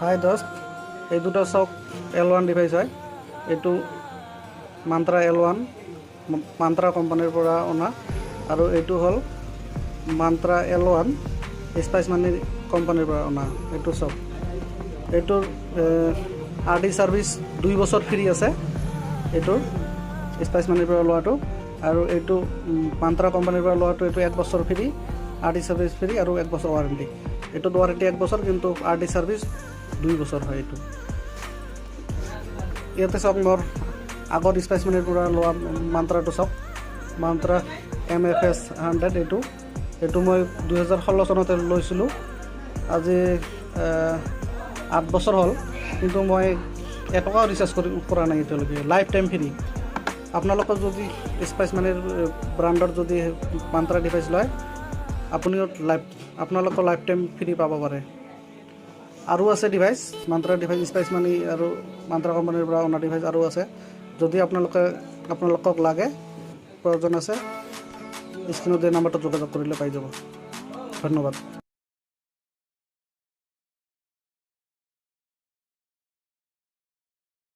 High দোস্ত। এই দুটো চব এল ওৱান ডিভাইচ হয়। এইটো মান্ত্ৰা এল ওৱান মান্ত্ৰা কোম্পানীৰ পৰা অনা। আৰু এইটো হ'ল মান্ত্ৰা এল ওৱান স্পাইচ মানি কোম্পানীৰ পৰা অনা এইটো চব এইটোৰ আৰ ডি ছাৰ্ভিচ দুই বছৰ ফ্ৰী আছে। এইটোৰ স্পাইচ মানিৰ পৰা লোৱাটো। আৰু এইটো মান্ত্ৰা কোম্পানীৰ পৰা লোৱাটো এইটো এক বছৰ free R D service free আৰু এক বছৰ ৱাৰেণ্টি এইটোত ৱাৰেণ্টি এক বছৰ, কিন্তু আৰ ডি ছাৰ্ভিচ দুই বছৰ হয় এইটো। ইয়াতে চাওক মোৰ আগৰ স্পাইচ মানিৰ পৰা লোৱা মান্ত্ৰাটো চাওক। Mantra M F S hundred এইটো। এইটো মই দুহেজাৰ ষোল্ল চনতে লৈছিলোঁ। আজি আঠ বছৰ হ'ল। কিন্তু মই এটকাও ৰিচাৰ্জ কৰি কৰা নাই এতিয়ালৈকে। লাইফ টাইম ফ্ৰী আপোনালোকৰ যদি স্পাইচ মানিৰ ব্ৰাণ্ডৰ যদি মান্ত্ৰা ডিভাইচ লয়, আপুনিও লাইফ আপোনালোকৰ লাইফ টাইম ফ্ৰী পাব পাৰে। আৰু আছে device Mantra device spice money আৰু মান্ত্ৰা কোম্পানীৰ পৰা অনা ডিভাইচ আৰু আছে। যদি আপোনালোকে, আপোনালোকক লাগে, প্ৰয়োজন আছে, স্ক্ৰীণত দিয়া নাম্বাৰটোত যোগাযোগ কৰিলে পাই যাব। ধন্যবাদ।